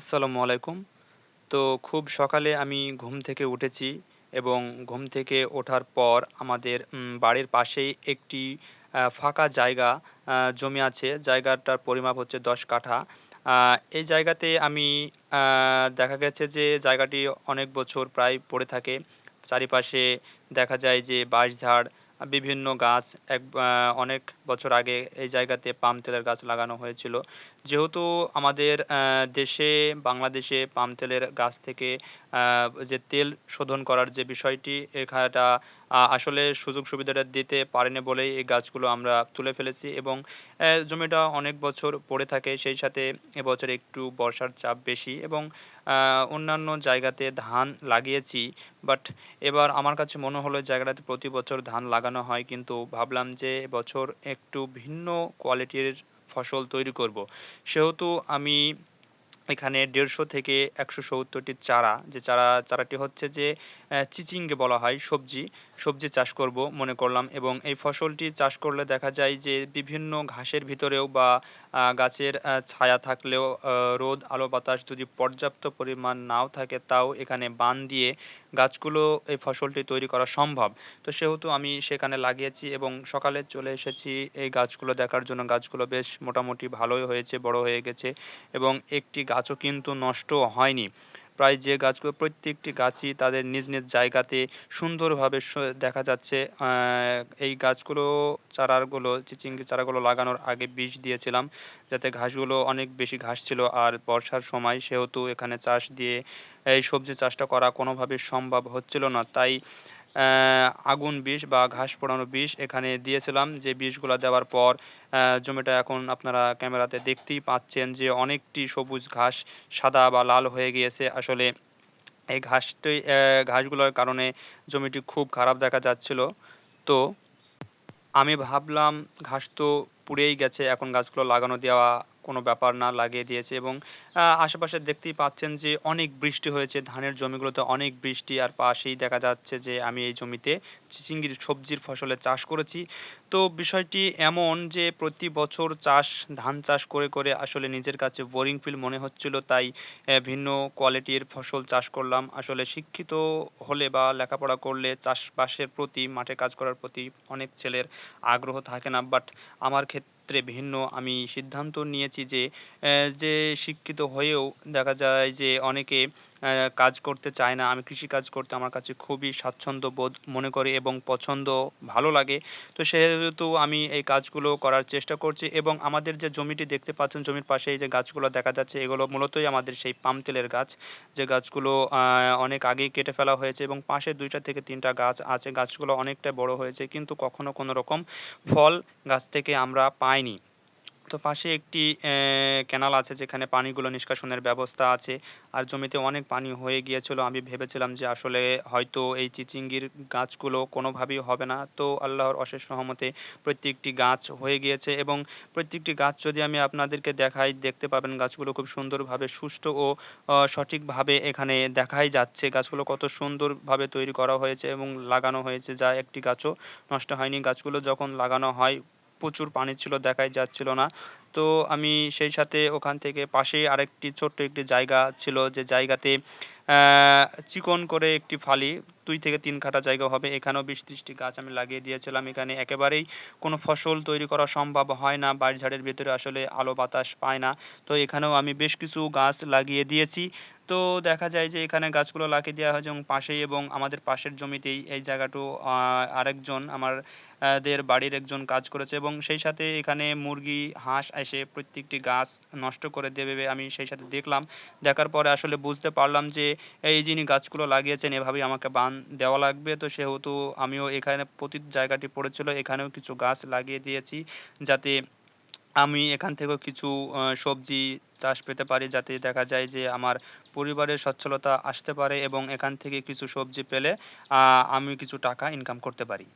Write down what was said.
আসসালামু আলাইকুম। তো খুব সকালে আমি ঘুম থেকে উঠেছি এবং ঘুম থেকে ওঠার পর আমাদের বাড়ির পাশেই একটি ফাঁকা জায়গা জমি আছে। জায়গাটার পরিমাপ হচ্ছে দশ কাঠা। এই জায়গাতে আমি দেখা গেছে যে জায়গাটি অনেক বছর প্রায় পড়ে থাকে। চারিপাশে দেখা যায় যে বাঁশঝাড় বিভিন্ন গাছ এক অনেক বছর আগে এই জায়গাতে পাম তেলের গাছ লাগানো হয়েছিল। যেহেতু আমাদের দেশে, বাংলাদেশে পাম তেলের গাছ থেকে যে তেল শোধন করার যে বিষয়টি, এখানটা আসলে সুযোগ সুবিধাটা দিতে পারেনি বলেই এই গাছগুলো আমরা তুলে ফেলেছি এবং জমিটা অনেক বছর পড়ে থাকে, সেই সাথে এবছর একটু বর্ষার চাপ বেশি এবং অন্যান্য জায়গাতে ধান লাগিয়েছি। বাট এবার আমার কাছে মনে হলো জায়গাটাতে প্রতি বছর ধান লাগানো হয়, কিন্তু ভাবলাম যে বছর একটু ভিন্ন কোয়ালিটির ফসল তৈরি করব। সেহেতু আমি এখানে দেড়শো থেকে একশো সত্তরটি চারা, যে চারা, চারাটি হচ্ছে যে চিচিংকে বলা হয়, সবজি। সবজি চাষ করব মনে করলাম এবং এই ফসলটি চাষ করলে দেখা যায় যে বিভিন্ন ঘাসের ভিতরেও বা গাছের ছায়া থাকলেও রোদ, আলো, বাতাস যদি পর্যাপ্ত পরিমাণ নাও থাকে, তাও এখানে বান দিয়ে গাছগুলো এই ফসলটি তৈরি করা সম্ভব। তো সেহেতু আমি সেখানে লাগিয়েছি এবং সকালে চলে এসেছি। এই গাছগুলো দেখার জন্য গাছগুলো বেশ মোটামুটি ভালোই হয়েছে, বড় হয়ে গেছে এবং একটি গাছও কিন্তু নষ্ট হয়নি। প্রায় যে গাছগুলো, প্রত্যেকটি গাছই তাদের নিজ নিজ জায়গাতে সুন্দরভাবে দেখা যাচ্ছে এই গাছগুলো চারাগুলো, চিচিঙ্গি চারাগুলো লাগানোর আগে বীজ দিয়েছিলাম যাতে ঘাসগুলো অনেক বেশি ঘাস ছিল আর বর্ষার সময় সেহেতু এখানে চাষ দিয়ে এই সবজি চাষটা করা কোনোভাবে সম্ভব হচ্ছিল না। তাই আগুন বিষ বা ঘাস পোড়ানো বিষ এখানে দিয়েছিলাম। যে বিষগুলো দেওয়ার পর জমিটা এখন আপনারা ক্যামেরাতে দেখতেই পাচ্ছেন যে অনেকটি সবুজ ঘাস সাদা বা লাল হয়ে গিয়েছে। আসলে এই ঘাসটি ঘাসগুলোর কারণে জমিটি খুব খারাপ দেখা যাচ্ছিল। তো আমি ভাবলাম, ঘাস তো পুড়েই গেছে, এখন গাছগুলো লাগানো দেওয়া কোনো ব্যাপার না লাগিয়ে দিয়েছে এবং আশেপাশে দেখতেই পাচ্ছেন যে অনেক বৃষ্টি হয়েছে, ধানের জমিগুলোতে অনেক বৃষ্টি আর পাশেই দেখা যাচ্ছে যে আমি এই জমিতে চিচিঙ্গির সবজির ফসলের চাষ করেছি। তো বিষয়টি এমন যে প্রতি বছর চাষ, ধান চাষ করে করে আসলে নিজের কাছে বোরিং ফিল মনে হচ্ছিল, তাই ভিন্ন কোয়ালিটির ফসল চাষ করলাম। আসলে শিক্ষিত হলে বা লেখাপড়া করলে চাষবাসের প্রতি, মাঠে কাজ করার প্রতি অনেক ছেলের আগ্রহ থাকে না বাট আমার ক্ষেত্রে ভিন্ন। আমি সিদ্ধান্ত নিয়েছি যে যে শিক্ষিত হয়েও দেখা যায় যে অনেকে কাজ করতে চায় না। আমি কৃষিকাজ করতে আমার কাছে খুবই স্বাচ্ছন্দ্য বোধ মনে করি এবং পছন্দ ভালো লাগে। তো সেহেতু আমি এই কাজগুলো করার চেষ্টা করছি এবং আমাদের যে জমিটি দেখতে পাচ্ছেন, জমির পাশে যে গাছগুলো দেখা যাচ্ছে, এগুলো মূলতই আমাদের সেই পাম তেলের গাছ। যে গাছগুলো অনেক আগেই কেটে ফেলা হয়েছে এবং পাশে দুইটা থেকে তিনটা গাছ আছে। গাছগুলো অনেকটা বড় হয়েছে, কিন্তু কখনো কোনো রকম ফল গাছ থেকে আমরা পাইনি। তো পাশে একটি ক্যানাল আছে যেখানে পানিগুলো নিষ্কাশনের ব্যবস্থা আছে। আর জমিতে অনেক পানি হয়ে গিয়েছিল। আমি ভেবেছিলাম যে আসলে হয়তো এই চিচিঙ্গির গাছগুলো কোনোভাবেই হবে না। তো আল্লাহর অশেষ সহমতে প্রত্যেকটি গাছ হয়ে গিয়েছে এবং প্রত্যেকটি গাছ যদি আমি আপনাদেরকে দেখাই, দেখতে পাবেন গাছগুলো খুব সুন্দরভাবে সুষ্ঠু ও সঠিকভাবে এখানে দেখাই যাচ্ছে। গাছগুলো কত সুন্দরভাবে তৈরি করা হয়েছে এবং লাগানো হয়েছে। যা একটি গাছও নষ্ট হয়নি। গাছগুলো যখন লাগানো হয় প্রচুর পানি ছিল, দেখাই যাচ্ছিল না। তো আমি সেই সাথে ওখান থেকে পাশেই আরেকটি ছোট্ট একটি জায়গা ছিল, যে জায়গাতে চিকন করে একটি ফালি দুই থেকে তিন কাঠা জায়গা হবে। এখানেও বিশ ত্রিশটি গাছ আমি লাগিয়ে দিয়েছিলাম। এখানে একেবারেই কোনো ফসল তৈরি করা সম্ভব হয় না। বাড়িঝাড়ের ভেতরে আসলে আলো বাতাস পায় না। তো এখানেও আমি বেশ কিছু গাছ লাগিয়ে দিয়েছি। তো দেখা যায় যে এখানে গাছগুলো লাগিয়ে দেওয়া হয়েছে এবং পাশেই এবং আমাদের পাশের জমিতেই এই জায়গাটু আরেকজন আমার দের বাড়ির একজন কাজ করেছে এবং সেই সাথে এখানে মুরগি, হাঁস এসে প্রত্যেকটি গাছ নষ্ট করে দেবে আমি সেই সাথে দেখলাম। দেখার পরে আসলে বুঝতে পারলাম যে এই যিনি গাছগুলো লাগিয়েছেন এভাবেই আমাকে বান দেওয়া লাগবে। তো সেহেতু আমিও এখানে প্রতি জায়গাটি পড়েছিল, এখানেও কিছু গাছ লাগিয়ে দিয়েছি যাতে আমি এখান থেকেও কিছু সবজি চাষ পেতে পারি, যাতে দেখা যায় যে আমার পরিবারের সচ্ছলতা আসতে পারে এবং এখান থেকে কিছু সবজি পেলে আমি কিছু টাকা ইনকাম করতে পারি।